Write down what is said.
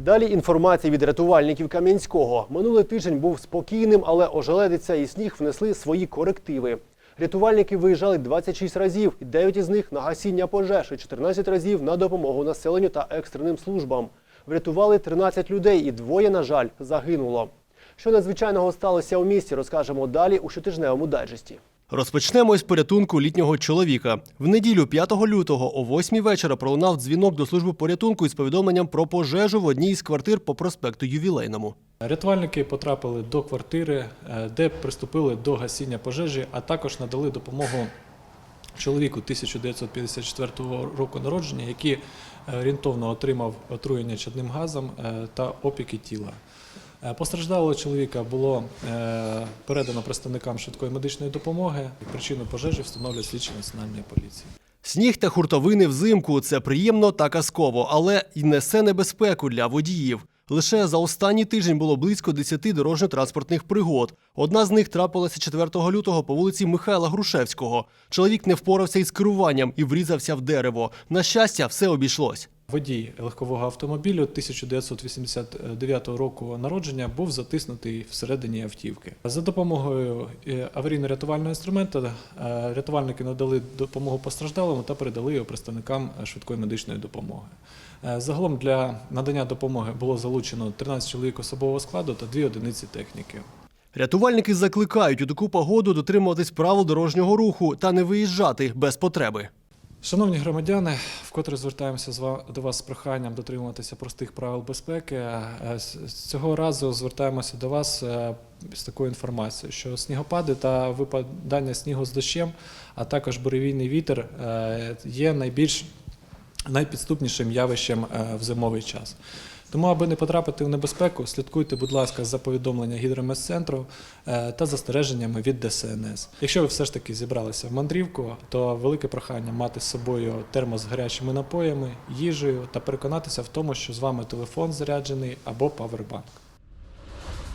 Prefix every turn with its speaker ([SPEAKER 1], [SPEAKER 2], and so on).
[SPEAKER 1] Далі інформація від рятувальників Кам'янського. Минулий тиждень був спокійним, але ожеледиця і сніг внесли свої корективи. Рятувальники виїжджали 26 разів, і 9 із них на гасіння пожеж, і 14 разів на допомогу населенню та екстреним службам. Врятували 13 людей, і двоє, на жаль, загинуло. Що надзвичайного сталося у місті, розкажемо далі у щотижневому дайджесті. Розпочнемо із порятунку літнього чоловіка. В неділю 5 лютого о 8 вечора пролунав дзвінок до служби порятунку із повідомленням про пожежу в одній із квартир по проспекту Ювілейному.
[SPEAKER 2] Рятувальники потрапили до квартири, е, де приступили до гасіння пожежі, а також надали допомогу чоловіку 1954 року народження, який е, орієнтовно отримав отруєння чадним газом е, та опіки тіла. Е, Постраждалого чоловіка було е, передано представникам швидкої медичної допомоги. Причину пожежі встановлює слідчі національної поліції.
[SPEAKER 1] Сніг та хуртовини взимку це приємно та казково, але й несе небезпеку для водіїв. Лише за останній тиждень було близько 10 дорожньо-транспортних пригод. Одна з них трапилася 4 лютого по вулиці Михайла Грушевського. Чоловік не впорався із керуванням і врізався в дерево. На щастя, все обійшлось.
[SPEAKER 2] Водій легкового автомобілю 1989 року народження був затиснутий всередині автівки. За допомогою е, аварійно-рятувального інструменту е, рятувальники надали допомогу постраждалому та передали його представникам швидкої медичної допомоги. Е, Загалом для надання допомоги було залучено 13 чоловік особового складу та 2 одиниці техніки.
[SPEAKER 1] Рятувальники закликають у таку погоду дотримуватись правил дорожнього руху та не виїжджати без потреби.
[SPEAKER 2] Шановні громадяни, вкотре звертаємося до вас з проханням дотримуватися простих правил безпеки. Е, Цього разу звертаємося до вас е, з такою інформацією, що снігопади та випадання снігу з дощем, а також буревійний вітер е, є найбільш найпідступнішим явищем в зимовий час. Тому, аби не потрапити в небезпеку, слідкуйте, будь ласка, за повідомлення гідрометцентру е, та застереженнями від ДСНС. Якщо ви все ж таки зібралися в мандрівку, то велике прохання мати з собою термос з гарячими напоями, їжею та переконатися в тому, що з вами телефон заряджений або павербанк.